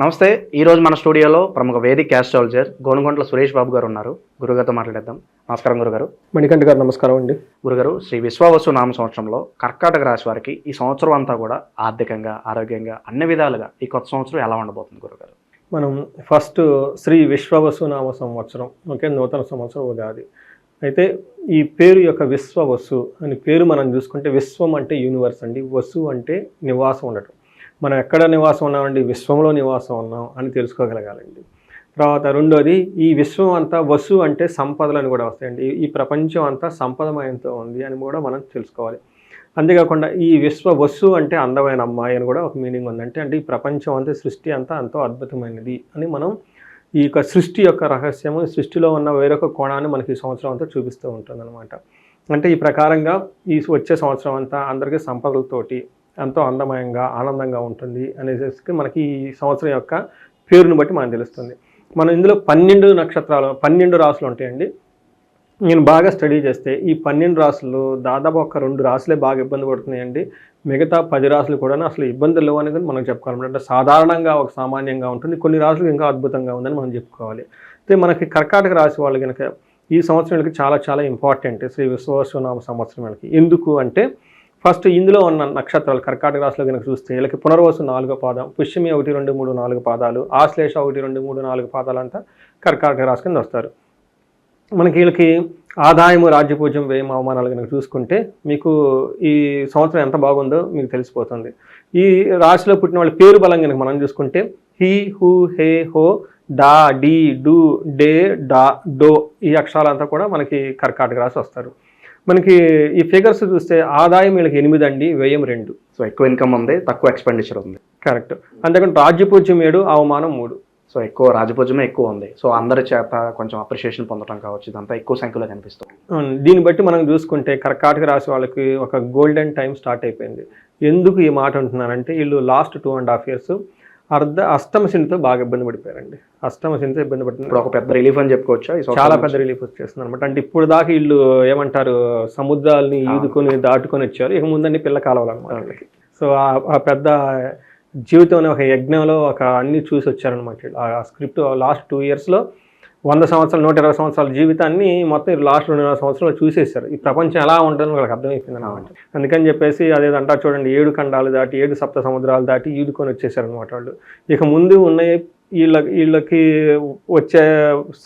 నమస్తే ఈ రోజు మన స్టూడియోలో ప్రముఖ వేదిక్ క్యాస్ట్రాలజర్ గోనుగొంట్ల సురేష్ బాబు గారు ఉన్నారు. గురుగారితో మాట్లాడేద్దాం. నమస్కారం గురుగారు. మణికంఠ గారు నమస్కారం అండి. గురుగారు శ్రీ విశ్వావసు నామ సంవత్సరంలో కర్కాటక రాశి వారికి ఈ సంవత్సరం అంతా కూడా ఆర్థికంగా ఆరోగ్యంగా అన్ని విధాలుగా ఈ కొత్త సంవత్సరం ఎలా ఉండబోతుంది గురుగారు? మనం ఫస్ట్ శ్రీ విశ్వవసు నామ సంవత్సరం ఓకే నూతన సంవత్సరం ఉగాది. అయితే ఈ పేరు యొక్క విశ్వవసు అని పేరు మనం చూసుకుంటే విశ్వం అంటే యూనివర్స్ అండి. వసు అంటే నివాసం ఉండటం. మనం ఎక్కడ నివాసం ఉన్నామండి? విశ్వంలో నివాసం ఉన్నాం అని తెలుసుకోగలగాలండి. తర్వాత రెండోది ఈ విశ్వం అంతా వసు అంటే సంపదలు అని కూడా వస్తాయండి. ఈ- ఈ ప్రపంచం అంతా సంపదమయంతో ఉంది అని కూడా మనం తెలుసుకోవాలి. అంతేకాకుండా ఈ విశ్వ వస్సు అంటే అందమైన అమ్మాయి అని కూడా ఒక మీనింగ్ ఉందంటే అంటే ఈ ప్రపంచం అంతా సృష్టి అంతా ఎంతో అద్భుతమైనది అని మనం ఈ యొక్క సృష్టి యొక్క రహస్యము సృష్టిలో ఉన్న వేరొక కోణాన్ని మనకి ఈ సంవత్సరం అంతా చూపిస్తూ ఉంటుంది అంటే ఈ ప్రకారంగా ఈ వచ్చే సంవత్సరం అంతా అందరికీ సంపదలతోటి ఎంతో అందమయంగా ఆనందంగా ఉంటుంది అనేసి మనకి ఈ సంవత్సరం యొక్క పేరుని బట్టి మనకు తెలుస్తుంది. మనం ఇందులో పన్నెండు నక్షత్రాలు పన్నెండు రాసులు ఉంటాయండి. నేను బాగా స్టడీ చేస్తే ఈ పన్నెండు రాసులు దాదాపు ఒక రెండు రాసులే బాగా ఇబ్బంది పడుతున్నాయండి. మిగతా పది రాసులు కూడా అసలు ఇబ్బందులు లేవు అనేది మనం చెప్పుకోవాలి అంటే సాధారణంగా ఒక సామాన్యంగా ఉంటుంది కొన్ని రాసులు ఇంకా అద్భుతంగా ఉందని మనం చెప్పుకోవాలి. అయితే మనకి కర్కాటక రాశి వాళ్ళు కనుక ఈ సంవత్సరం చాలా చాలా ఇంపార్టెంట్ శ్రీ విశ్వవసునామ సంవత్సరం ఎందుకు అంటే ఫస్ట్ ఇందులో ఉన్న నక్షత్రాలు కర్కాటక రాశిలో కనుక చూస్తే వీళ్ళకి పునర్వసు నాలుగో పాదం పుష్యమి ఒకటి రెండు మూడు నాలుగు పాదాలు ఆశ్లేష ఒకటి రెండు మూడు నాలుగు పాదాలంతా కర్కాటక రాశి కింద వస్తారు. మనకి వీళ్ళకి ఆదాయము రాజ్యపూజ్యం వ్యయం అవమానాలు కనుక చూసుకుంటే మీకు ఈ సంవత్సరం ఎంత బాగుందో మీకు తెలిసిపోతుంది. ఈ రాశిలో పుట్టిన వాళ్ళ పేరు బలం కనుక మనం చూసుకుంటే హీ హూ హే హో డా డి డు డే డా డో ఈ అక్షరాలంతా కూడా మనకి కర్కాటక రాశి వస్తారు. మనకి ఈ ఫిగర్స్ చూస్తే ఆదాయం వీళ్ళకి ఎనిమిది అండి వ్యయం రెండు. సో ఎక్కువ ఇన్కమ్ ఉంది తక్కువ ఎక్స్పెండిచర్ ఉంది. కరెక్ట్ అంతేకాని రాజ్యపూజ్యం ఏడు అవమానం మూడు. సో ఎక్కువ రాజపూజ్యమే ఎక్కువ ఉంది. సో అందరి చేత కొంచెం అప్రిషియేషన్ పొందడం కావచ్చు ఇదంతా ఎక్కువ సంఖ్యలో కనిపిస్తుంది. దీన్ని బట్టి మనం చూసుకుంటే కర్కాటక రాశి వాళ్ళకి ఒక గోల్డెన్ టైం స్టార్ట్ అయిపోయింది. ఎందుకు ఈ మాట అంటున్నానంటే వీళ్ళు last two and half years అర్ధ అష్టమ శనితో బాగా ఇబ్బంది పడిపోయారండి. అష్టమ శనితో ఇబ్బంది ఇప్పుడు పడుతున్నారు ఒక పెద్ద రిలీఫ్ అని చెప్పుకోవచ్చా చాలా? పెద్ద రిలీఫ్ వచ్చేస్తుంది అనమాట అంటే ఇప్పుడు దాకా వీళ్ళు ఏమంటారు సముద్రాలని ఈదుకొని దాటుకొని వచ్చారు. ఇక ముందండి పిల్ల కాలవలు అనమాట వీళ్ళకి సో ఆ- పెద్ద జీవితం అనే ఒక యజ్ఞంలో ఒక అన్ని చూసి వచ్చారనమాట. ఆ స్క్రిప్ట్ లాస్ట్ టూ ఇయర్స్లో వంద సంవత్సరాలు నూట ఇరవై సంవత్సరాల జీవితాన్ని మొత్తం లాస్ట్ రెండున్నర సంవత్సరాలు చూసేశారు. ఈ ప్రపంచం ఎలా ఉంటుందో వాళ్ళకి అర్థమైపోయింది అనమాట అందుకని చెప్పేసి అదేదంటా చూడండి ఏడు ఖండాలు దాటి ఏడు సప్త సముద్రాలు దాటి ఈదుకొని వచ్చేసారు అనమాట వాళ్ళు. ఇక ముందు ఉన్న వీళ్ళ వీళ్ళకి వచ్చే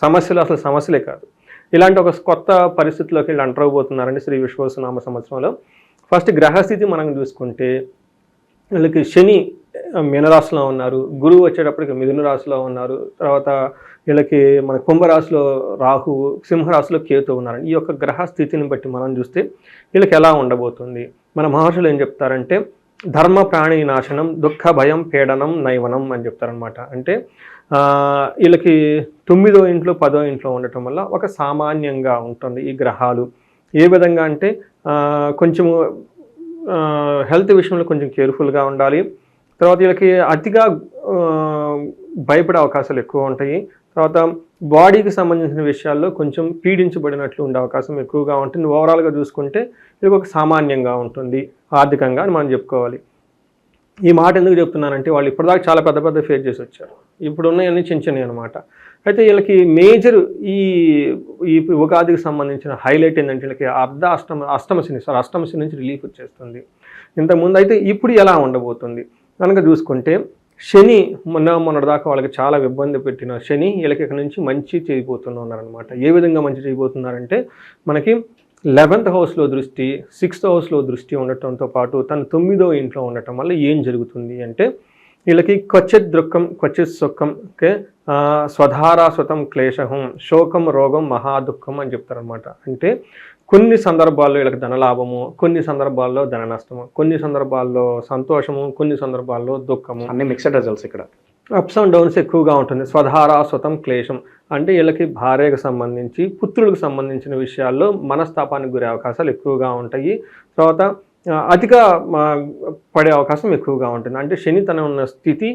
సమస్యలు అసలు సమస్యలే కాదు. ఇలాంటి ఒక కొత్త పరిస్థితిలోకి వీళ్ళు ఎంటర్ అవబోతున్నారండి శ్రీ విశ్వసనామ సంవత్సరంలో. ఫస్ట్ గ్రహస్థితి మనం చూసుకుంటే వీళ్ళకి శని మీనరాశిలో ఉన్నారు. గురువు వచ్చేటప్పటికి మిథున రాశిలో ఉన్నారు. తర్వాత వీళ్ళకి మన కుంభరాశిలో రాహు సింహరాశిలో కేతు ఉన్నారు. ఈ యొక్క గ్రహ స్థితిని బట్టి మనం చూస్తే వీళ్ళకి ఎలా ఉండబోతుంది? మన మహర్షులు ఏం చెప్తారంటే ధర్మ ప్రాణి నాశనం దుఃఖ భయం పీడనం నైవనం అని చెప్తారనమాట అంటే వీళ్ళకి తొమ్మిదో ఇంట్లో పదో ఇంట్లో ఉండటం వల్ల ఒక సామాన్యంగా ఉంటుంది ఈ గ్రహాలు. ఏ విధంగా అంటే కొంచెము హెల్త్ విషయంలో కొంచెం కేర్ఫుల్గా ఉండాలి. తర్వాత వీళ్ళకి అతిగా భయపడే అవకాశాలు ఎక్కువ ఉంటాయి. తర్వాత బాడీకి సంబంధించిన విషయాల్లో కొంచెం పీడించబడినట్లు ఉండే అవకాశం ఎక్కువగా ఉంటుంది. ఓవరాల్గా చూసుకుంటే ఇది ఒక సామాన్యంగా ఉంటుంది. ఆర్థికంగా అని మనం చెప్పుకోవాలి. ఈ మాట ఎందుకు చెప్తున్నానంటే వాళ్ళు ఇప్పటిదాకా చాలా పెద్ద పెద్ద ఫేస్ చేసి వచ్చారు. ఇప్పుడున్నాయన్నీ చిన్న చిన్నవి అనమాట అయితే వీళ్ళకి మేజర్ ఈ ఈ ఉగాదికి సంబంధించిన హైలైట్ ఏంటంటే వీళ్ళకి అర్ధ అష్టమ అష్టమశని సార్ అష్టమశని నుంచి రిలీఫ్ వచ్చేస్తుంది. ఇంతకుముందు అయితే ఇప్పుడు ఎలా ఉండబోతుంది? కనుక చూసుకుంటే శని మొన్న మొన్నటిదాకా వాళ్ళకి చాలా ఇబ్బంది పెట్టిన శని వీళ్ళకి ఇక్కడ నుంచి మంచి చేయబోతున్నారనమాట ఏ విధంగా మంచి చేయబోతున్నారంటే మనకి లెవెంత్ హౌస్లో దృష్టి సిక్స్త్ హౌస్లో దృష్టి ఉండటంతో పాటు తను తొమ్మిదో ఇంట్లో ఉండటం వల్ల ఏం జరుగుతుంది అంటే వీళ్ళకి క్వచిత్ దృక్కం క్వచిత్ సుఖం ఓకే స్వధారాస్వతం క్లేశం శోకం రోగం మహాదుఃఖం అని చెప్తారనమాట అంటే కొన్ని సందర్భాల్లో వీళ్ళకి ధనలాభము కొన్ని సందర్భాల్లో ధన నష్టము కొన్ని సందర్భాల్లో సంతోషము కొన్ని సందర్భాల్లో దుఃఖము. అన్ని మిక్సడ్ రిజల్ట్స్ ఇక్కడ. అప్స్ అండ్ డౌన్స్ ఎక్కువగా ఉంటుంది. స్వధారా స్వతం క్లేశం. అంటే వీళ్ళకి భార్యకు సంబంధించి పుత్రులకు సంబంధించిన విషయాల్లో మనస్తాపానికి గురే అవకాశాలు ఎక్కువగా ఉంటాయి. తర్వాత అతిగా పడే అవకాశం ఎక్కువగా ఉంటుంది. అంటే శని తన ఉన్న స్థితి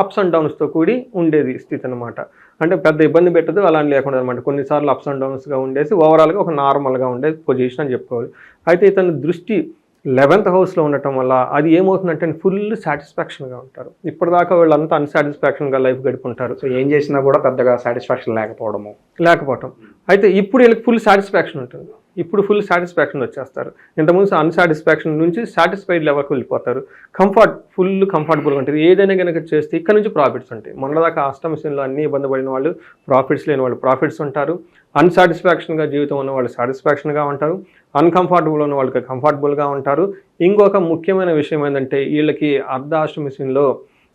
అప్స్ అండ్ డౌన్స్తో కూడి ఉండేది స్థితి అనమాట అంటే పెద్ద ఇబ్బంది పెట్టదు అలా లేకుండా అనమాట కొన్నిసార్లు అప్స్ అండ్ డౌన్స్గా ఉండేసి ఓవరాల్గా ఒక నార్మల్గా ఉండే పొజిషన్ అని చెప్పుకోవాలి. అయితే ఇతని దృష్టి లెవెన్త్ హౌస్లో ఉండటం వల్ల అది ఏమవుతుందంటే ఫుల్ సాటిస్ఫాక్షన్గా ఉంటారు. ఇప్పటిదాకా వీళ్ళంతా అన్సాటిస్ఫాక్షన్గా లైఫ్ గడుపుంటారు సో ఏం చేసినా కూడా పెద్దగా సాటిస్ఫాక్షన్ లేకపోవడము. లేకపోవటం. అయితే ఇప్పుడు వీళ్ళకి ఫుల్ సాటిస్ఫాక్షన్ ఉంటుంది. ఇప్పుడు ఫుల్ సాటిస్ఫాక్షన్ వచ్చేస్తారు. ఇంతకుముందు అన్సాటిస్ఫాక్షన్ నుంచి సాటిస్ఫైడ్ లెవెల్కి వెళ్ళిపోతారు. కంఫర్ట్ ఫుల్ కంఫర్టబుల్గా ఉంటుంది ఏదైనా కనుక చేస్తే ఇక్కడ నుంచి ప్రాఫిట్స్ ఉంటాయి. మొన్నదాకా అష్టమశంలో అన్ని ఇబ్బంది పడిన వాళ్ళు ప్రాఫిట్స్ లేని వాళ్ళు ప్రాఫిట్స్ ఉంటారు. అన్సాటిస్ఫాక్షన్గా జీవితం ఉన్న వాళ్ళు సాటిస్ఫాక్షన్గా ఉంటారు. అన్కంఫర్టబుల్ ఉన్న వాళ్ళకి కంఫర్టబుల్గా ఉంటారు. ఇంకొక ముఖ్యమైన విషయం ఏంటంటే వీళ్ళకి అర్ధాష్టమిషన్లో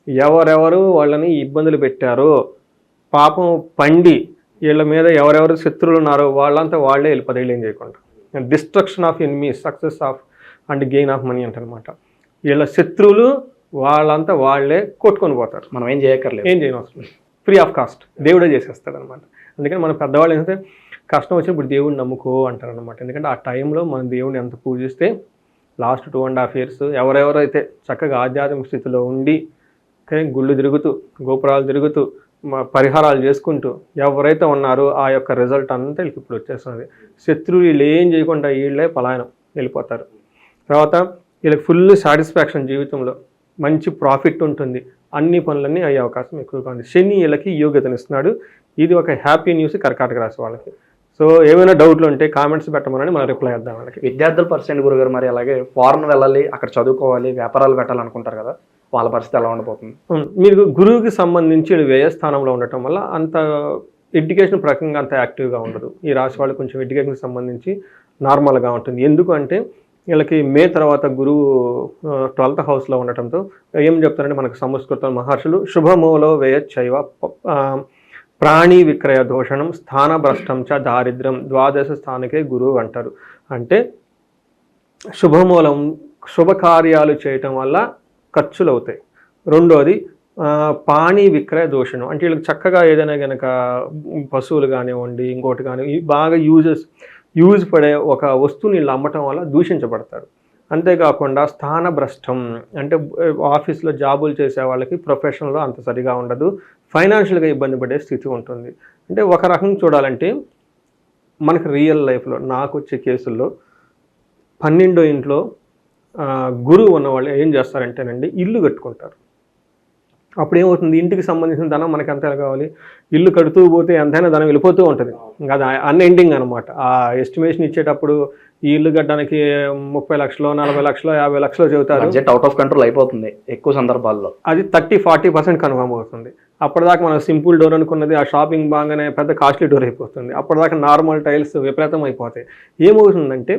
ఎవరెవరు వాళ్ళని ఇబ్బందులు పెట్టారో పాపం పండి వీళ్ళ మీద ఎవరెవరు శత్రువులు ఉన్నారో వాళ్ళంతా వాళ్ళే వెళ్ళి పదేళ్ళు ఏం చేయకుండా. Destruction of enemy success of and gain of money అంటనమాట వీళ్ళ శత్రువులు వాళ్ళంతా వాళ్ళే కొట్టుకొని పోతారు. మనం ఏం చేయక్కర్లేదు. ఏం చేయని అవసరం ఫ్రీ ఆఫ్ కాస్ట్ దేవుడే చేసేస్తాడు అనమాట అందుకని మన పెద్దవాళ్ళు ఏంటంటే కష్టం వచ్చినప్పుడు దేవుడిని నమ్ముకో అంటారు అనమాట ఎందుకంటే ఆ టైంలో మనం దేవుడిని ఎంత పూజిస్తే last two and half years ఎవరెవరైతే చక్కగా ఆధ్యాత్మిక స్థితిలో ఉండి కానీ గుళ్ళు తిరుగుతూ గోపురాలు తిరుగుతూ పరిహారాలు చేసుకుంటూ ఎవరైతే ఉన్నారో ఆ యొక్క రిజల్ట్ అంతా వీళ్ళకి ఇప్పుడు వచ్చేస్తుంది. శత్రువులు వీళ్ళు ఏం చేయకుండా వీళ్ళే పలాయనం వెళ్ళిపోతారు. తర్వాత వీళ్ళకి ఫుల్ సాటిస్ఫాక్షన్ జీవితంలో మంచి ప్రాఫిట్ ఉంటుంది. అన్ని పనులన్నీ అయ్యే అవకాశం ఎక్కువగా ఉంది. శని వీళ్ళకి యోగ్యతనిస్తున్నాడు. ఇది ఒక హ్యాపీ న్యూస్ కర్కాటక రాశి వాళ్ళకి. సో ఏమైనా డౌట్లు ఉంటే కామెంట్స్ పెట్టమని మనం రిప్లై చేద్దాం వాళ్ళకి. విద్యార్థుల పర్సెంట్ గురుగారు. మరి అలాగే ఫారెన్ వెళ్ళాలి అక్కడ చదువుకోవాలి వ్యాపారాలు పెట్టాలనుకుంటారు కదా. వాళ్ళ పరిస్థితి ఎలా ఉండబోతుంది మీరు గురువుకి సంబంధించి వ్యయస్థానంలో ఉండటం వల్ల అంత ఎడ్యుకేషన్ ప్రకంగా అంత యాక్టివ్గా ఉండదు ఈ రాశి వాళ్ళు కొంచెం ఎడ్యుకేషన్కి సంబంధించి నార్మల్గా ఉంటుంది. ఎందుకంటే వీళ్ళకి మే తర్వాత గురువు ట్వెల్త్ హౌస్లో ఉండటంతో ఏం చెప్తారంటే మనకు సంస్కృత మహర్షులు శుభమూలో వ్యయ చైవ ప్రాణి విక్రయ దోషణం స్థానభ్రష్టంచ దారిద్ర్యం ద్వాదశ స్థానికే గురువు అంటారు. అంటే శుభమూలం శుభకార్యాలు చేయటం వల్ల ఖర్చులు అవుతాయి రెండోది పాణి విక్రయ దోషణం. అంటే వీళ్ళకి చక్కగా ఏదైనా కనుక పశువులు కానివ్వండి ఇంకోటి కానివ్వండి బాగా యూజెస్ యూజ్ పడే ఒక వస్తువుని వీళ్ళు అమ్మటం వల్ల దూషించబడతారు. అంతేకాకుండా స్థానభ్రష్టం. అంటే ఆఫీస్లో జాబులు చేసే వాళ్ళకి ప్రొఫెషన్లో అంత సరిగా ఉండదు. ఫైనాన్షియల్గా ఇబ్బంది పడే స్థితి ఉంటుంది. అంటే ఒక రకంగా చూడాలంటే మనకి రియల్ లైఫ్లో నాకు వచ్చే కేసుల్లో పన్నెండో ఇంట్లో గురువు ఉన్న వాళ్ళు ఏం చేస్తారంటేనండి ఇల్లు కట్టుకుంటారు. అప్పుడు ఏమవుతుంది ఇంటికి సంబంధించిన ధనం మనకి ఎంత కావాలి? ఇల్లు కడుతూ పోతే ఎంతైనా ధనం వెళ్ళిపోతూ ఉంటుంది. ఇంకా అది అన్ఎండింగ్ అనమాట ఆ ఎస్టిమేషన్ ఇచ్చేటప్పుడు ఈ ఇల్లు కట్టడానికి ముప్పై లక్షలు నలభై లక్షలు యాభై లక్షలు చెబుతారు. బడ్జెట్ అవుట్ ఆఫ్ కంట్రోల్ అయిపోతుంది ఎక్కువ సందర్భాల్లో. అది థర్టీ ఫార్టీ పర్సెంట్ కన్ఫర్మ్ అవుతుంది. అప్పటిదాకా మనం సింపుల్ డోర్ అనుకున్నది ఆ షాపింగ్ బాగానే పెద్ద కాస్ట్లీ డోర్ అయిపోతుంది. అప్పటిదాకా నార్మల్ టైల్స్ విపరీతం అయిపోతాయి ఏమవుతుందంటే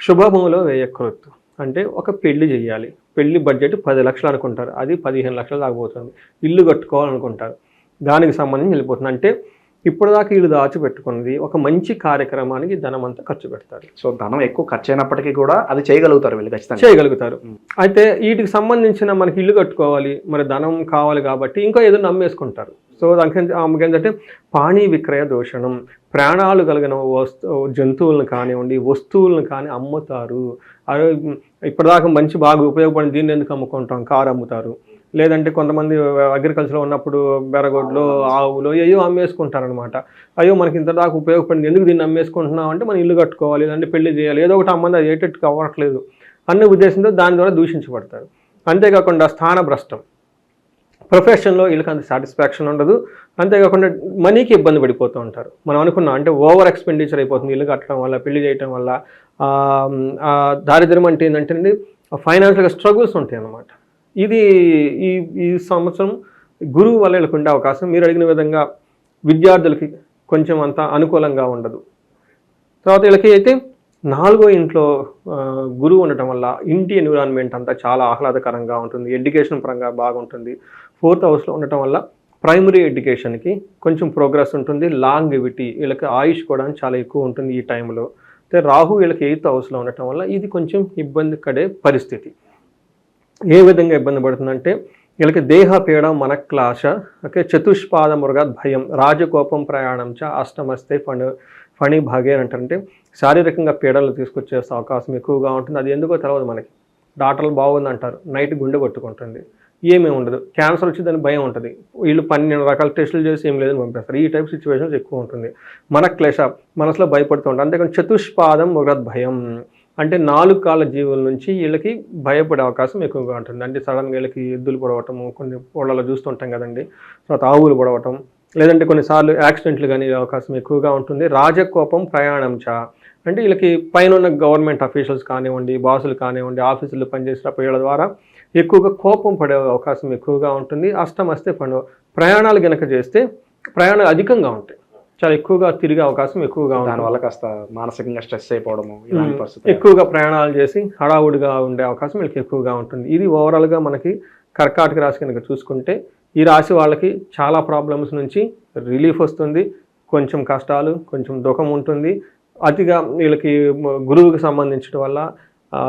శుభభంలో వేయకూడదు. అంటే ఒక పెళ్ళి చేయాలి. పెళ్ళి బడ్జెట్ పది లక్షలు అనుకుంటారు. అది పదిహేను లక్షలు దాకపోతుంది ఇల్లు కట్టుకోవాలనుకుంటారు. దానికి సంబంధించి వెళ్ళిపోతుంది. అంటే ఇప్పటిదాకా వీళ్ళు దాచిపెట్టుకున్నది ఒక మంచి కార్యక్రమానికి ధనం అంతా ఖర్చు పెడతారు. సో ధనం ఎక్కువ ఖర్చు అయినప్పటికీ కూడా అది చేయగలుగుతారు వీళ్ళు ఖచ్చితంగా. చేయగలుగుతారు. అయితే వీటికి సంబంధించిన మనకి ఇల్లు కట్టుకోవాలి మరి ధనం కావాలి కాబట్టి ఇంకా ఏదో నమ్మేసుకుంటారు. సో దానికి ఆమెకి ఏంటంటే పాణి విక్రయ దోషణం. ప్రాణాలు కలిగిన వస్తు జంతువులను కానివ్వండి వస్తువులను కానీ అమ్ముతారు. ఇప్పటిదాకా మంచి బాగా ఉపయోగపడిన దీన్ని ఎందుకు అమ్ముకుంటాం? కారు అమ్ముతారు. లేదంటే కొంతమంది అగ్రికల్చర్లో ఉన్నప్పుడు బెరగొడ్లు ఆవులు అయ్యో అమ్మేసుకుంటారనమాట అయ్యో మనకి ఇంత దాకా ఉపయోగపడింది. ఎందుకు దీన్ని అమ్మేసుకుంటున్నాం అంటే మనం ఇల్లు కట్టుకోవాలి లేదంటే పెళ్ళి చేయాలి ఏదో ఒకటి అమ్మంది అది ఏటట్టు అవ్వట్లేదు అన్న ఉద్దేశంతో దాని ద్వారా దూషించబడతారు. అంతేకాకుండా స్థానభ్రష్టం. ప్రొఫెషన్లో వీళ్ళకి అంత సాటిస్ఫాక్షన్ ఉండదు. అంతేకాకుండా మనీకి ఇబ్బంది పడిపోతూ ఉంటారు. మనం అనుకున్నాం అంటే ఓవర్ ఎక్స్పెండిచర్ అయిపోతుంది ఇల్లు కట్టడం వల్ల పెళ్ళి చేయటం వల్ల. దారిద్ర్యం అంటే ఏంటంటే ఫైనాన్షియల్గా స్ట్రగుల్స్ ఉంటాయి అన్నమాట ఇది ఈ ఈ సంవత్సరం గురువు వల్ల వీళ్ళకు ఉండే అవకాశం. మీరు అడిగిన విధంగా విద్యార్థులకి కొంచెం అంత అనుకూలంగా ఉండదు. తర్వాత వీళ్ళకి అయితే నాలుగో ఇంట్లో గురువు ఉండటం వల్ల ఇంటి ఎన్విరాన్మెంట్ అంతా చాలా ఆహ్లాదకరంగా ఉంటుంది. ఎడ్యుకేషన్ పరంగా బాగుంటుంది. ఫోర్త్ హౌస్లో ఉండటం వల్ల ప్రైమరీ ఎడ్యుకేషన్కి కొంచెం ప్రోగ్రెస్ ఉంటుంది. లాంగివిటీ వీళ్ళకి ఆయుష్ కూడా చాలా ఎక్కువ ఉంటుంది ఈ టైంలో రాహు వీళ్ళకి ఎయిత్ హౌస్లో ఉండటం వల్ల ఇది కొంచెం ఇబ్బంది పడే పరిస్థితి. ఏ విధంగా ఇబ్బంది పడుతుందంటే వీళ్ళకి దేహ పీడ మనక్లాశ ఓకే చతుష్పాద మృగాత్ భయం రాజకోపం ప్రయాణం చ అష్టమస్తే ఫణి ఫణి భాగే అంటారంటే శారీరకంగా పీడలు తీసుకొచ్చే అవకాశం ఎక్కువగా ఉంటుంది. అది ఎందుకో తెలియదు మనకి. డాక్టర్లు బాగుంది అంటారు నైట్ గుండె కొట్టుకుంటుంది. ఏమీ ఉండదు. క్యాన్సర్ వచ్చి దాని భయం ఉంటుంది. వీళ్ళు పన్నెండు రకాల టెస్టులు చేసి ఏం లేదని పంపిస్తారు. ఈ టైప్ సిచ్యువేషన్స్ ఎక్కువ ఉంటుంది. మన క్లేశ మనసులో భయపడుతూ ఉంటాం. అంతేకాని చతుష్పాదం మృగత్ భయం అంటే నాలుగు కాళ్ళ జీవుల నుంచి వీళ్ళకి భయపడే అవకాశం ఎక్కువగా ఉంటుంది. అంటే సడన్గా వీళ్ళకి ఎద్దులు పొడవటము కొన్ని ఊళ్ళలో చూస్తుంటాం కదండి. తర్వాత ఆవులు పొడవటం లేదంటే కొన్నిసార్లు యాక్సిడెంట్లు కానీ అవకాశం ఎక్కువగా ఉంటుంది. రాజకోపం ప్రయాణం చా అంటే వీళ్ళకి పైన ఉన్న గవర్నమెంట్ అఫీషియల్స్ కానివ్వండి బాసులు కానివ్వండి ఆఫీసులు పనిచేసేటప్పుడు వీళ్ళ ద్వారా ఎక్కువగా కోపం పడే అవకాశం ఎక్కువగా ఉంటుంది అష్టం వస్తే పండుగ. ప్రయాణాలు గనక చేస్తే ప్రయాణాలు అధికంగా ఉంటాయి. చాలా ఎక్కువగా తిరిగే అవకాశం ఎక్కువగా ఉంటుంది. దానివల్ల కాస్త మానసికంగా స్ట్రెస్ అయిపోవడము ఇలాంటి పరిస్థితి ఎక్కువగా ప్రయాణాలు చేసి హడావుడిగా ఉండే అవకాశం వీళ్ళకి ఎక్కువగా ఉంటుంది. ఇది ఓవరాల్గా మనకి కర్కాటక రాశి కనుక చూసుకుంటే ఈ రాశి వాళ్ళకి చాలా ప్రాబ్లమ్స్ నుంచి రిలీఫ్ వస్తుంది. కొంచెం కష్టాలు కొంచెం దుఃఖం ఉంటుంది. అతిగా వీళ్ళకి గురువుకి సంబంధించడం వల్ల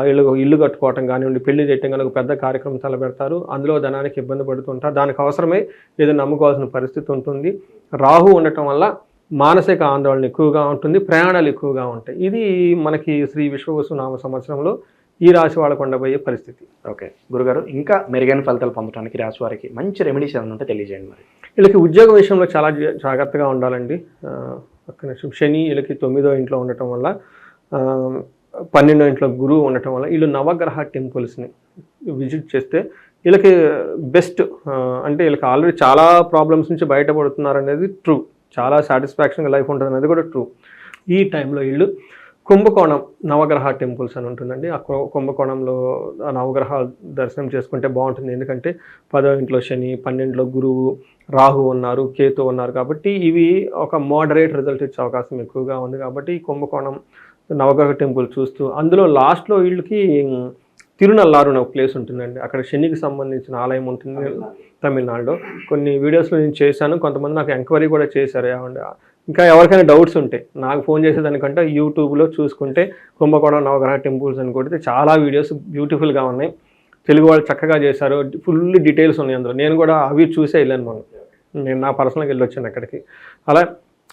వీళ్ళు ఇల్లు కట్టుకోవటం కానివ్వండి పెళ్ళి చేయటం కానీ ఒక పెద్ద కార్యక్రమం తలపెడతారు. అందులో ధనానికి ఇబ్బంది పడుతుంటారు. దానికి అవసరమే ఏదైనా నమ్ముకోవాల్సిన పరిస్థితి ఉంటుంది. రాహు ఉండటం వల్ల మానసిక ఆందోళన ఎక్కువగా ఉంటుంది ప్రయాణాలు ఎక్కువగా ఉంటాయి. ఇది మనకి శ్రీ విశ్వవసు నామ సంవత్సరంలో ఈ రాశి వాళ్ళకు ఉండబోయే పరిస్థితి. ఓకే. గురుగారు ఇంకా మెరుగైన ఫలితాలు పొందడానికి రాశి వారికి మంచి రెమెడీస్ ఏమైనా ఉంటే తెలియజేయండి మరి. వీళ్ళకి ఉద్యోగం విషయంలో చాలా జా- జాగ్రత్తగా ఉండాలండి. ఒక్క నిమిషం. శని వీళ్ళకి తొమ్మిదో ఇంట్లో ఉండటం వల్ల పన్నెండో ఇంట్లో గురువు ఉండటం వల్ల వీళ్ళు నవగ్రహ టెంపుల్స్ని విజిట్ చేస్తే వీళ్ళకి బెస్ట్ అంటే వీళ్ళకి ఆల్రెడీ చాలా ప్రాబ్లమ్స్ నుంచి బయటపడుతున్నారు అనేది ట్రూ. చాలా సాటిస్ఫాక్షన్గా లైఫ్ ఉంటుంది అనేది కూడా ట్రూ. ఈ టైంలో వీళ్ళు కుంభకోణం నవగ్రహ టెంపుల్స్ అని ఉంటుందండి. ఆ కుంభకోణంలో ఆ నవగ్రహాలు దర్శనం చేసుకుంటే బాగుంటుంది. ఎందుకంటే పదో ఇంట్లో శని పన్నెండులో గురువు రాహు ఉన్నారు కేతు ఉన్నారు కాబట్టి ఇవి ఒక మోడరేట్ రిజల్ట్ ఇచ్చే అవకాశం ఎక్కువగా ఉంది కాబట్టి ఈ కుంభకోణం నవగ్రహ టెంపుల్ చూస్తూ అందులో లాస్ట్లో వీళ్ళకి తిరునల్లారు అనే ఒక ప్లేస్ ఉంటుందండి. అక్కడ శనికి సంబంధించిన ఆలయం ఉంటుంది తమిళనాడులో. కొన్ని వీడియోస్లో నేను చేశాను కొంతమంది నాకు ఎంక్వైరీ కూడా చేశారు. ఏమంటే ఇంకా ఎవరికైనా డౌట్స్ ఉంటే నాకు ఫోన్ చేసేదానికంటే యూట్యూబ్లో చూసుకుంటే కుంభకోణం నవగ్రహ టెంపుల్స్ అని కొడితే చాలా వీడియోస్ బ్యూటిఫుల్గా ఉన్నాయి. తెలుగు వాళ్ళు చక్కగా చేశారు. ఫుల్ డీటెయిల్స్ ఉన్నాయి అందులో. నేను కూడా అవి చూసే వెళ్ళాను మనం నేను నా పర్సనల్గా వెళ్ళొచ్చాను అక్కడికి. అలా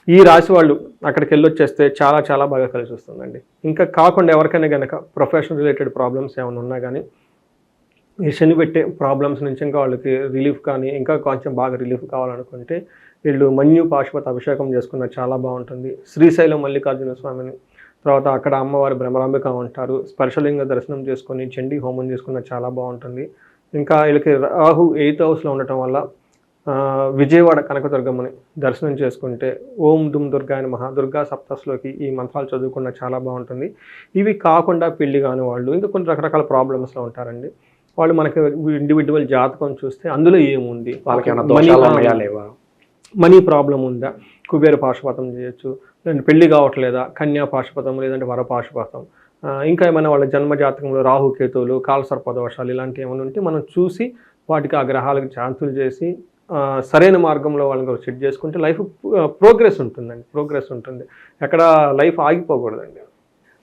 ఈ రాశి వాళ్ళు అక్కడికి వెళ్ళొచ్చేస్తే చాలా చాలా బాగా కలిసి వస్తుందండి. ఇంకా కాకుండా ఎవరికైనా కనుక ప్రొఫెషనల్ రిలేటెడ్ ప్రాబ్లమ్స్ ఏమైనా ఉన్నా కానీ ఈ శని పెట్టే ప్రాబ్లమ్స్ నుంచి ఇంకా వాళ్ళకి రిలీఫ్ కానీ ఇంకా కొంచెం బాగా రిలీఫ్ కావాలనుకుంటే వీళ్ళు మన్యు పాశుపతి అభిషేకం చేసుకున్న చాలా బాగుంటుంది. శ్రీశైలం మల్లికార్జున స్వామిని తర్వాత అక్కడ అమ్మవారి భ్రమరాంబిక ఉంటారు. స్పర్శలింగ దర్శనం చేసుకొని చండీ హోమం చేసుకున్న చాలా బాగుంటుంది. ఇంకా వీళ్ళకి రాహు ఎయిత్ హౌస్లో ఉండటం వల్ల విజయవాడ కనకదుర్గమ్మని దర్శనం చేసుకుంటే ఓం దుమ్ దుర్గా అని మహాదుర్గా సప్తస్లోకి ఈ మంత్రాలు చదువుకున్న చాలా బాగుంటుంది. ఇవి కాకుండా పెళ్ళి కాని వాళ్ళు ఇంకా కొన్ని రకరకాల ప్రాబ్లమ్స్లో ఉంటారండి. వాళ్ళు మనకి ఇండివిజువల్ జాతకం చూస్తే అందులో ఏముంది? వాళ్ళకి మనీ ప్రాబ్లం ఉందా? కుబేర పాశుపతం చేయొచ్చు లేదంటే పెళ్ళి కావట్లేదా? కన్యా పాశుపతం లేదంటే వర పాశుపతం. ఇంకా ఏమైనా వాళ్ళ జన్మ జాతకంలో రాహు కేతువులు కాలసర్ప దోషాలు ఇలాంటివి ఏమైనా ఉంటే మనం చూసి వాటికి ఆ గ్రహాలకు శాంతులు చేసి సరైన మార్గంలో వాళ్ళని సెట్ చేసుకుంటే లైఫ్ ప్రోగ్రెస్ ఉంటుందండి ప్రోగ్రెస్ ఉంటుంది. ఎక్కడ లైఫ్ ఆగిపోకూడదండి.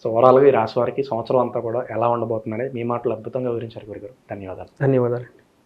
సో ఓవరాల్గా ఈ రాశి వారికి సంవత్సరం అంతా కూడా ఎలా ఉండబోతుందనేది మీ మాటలు అద్భుతంగా వివరించారు గురుగారు. ధన్యవాదాలు. ధన్యవాదాలు.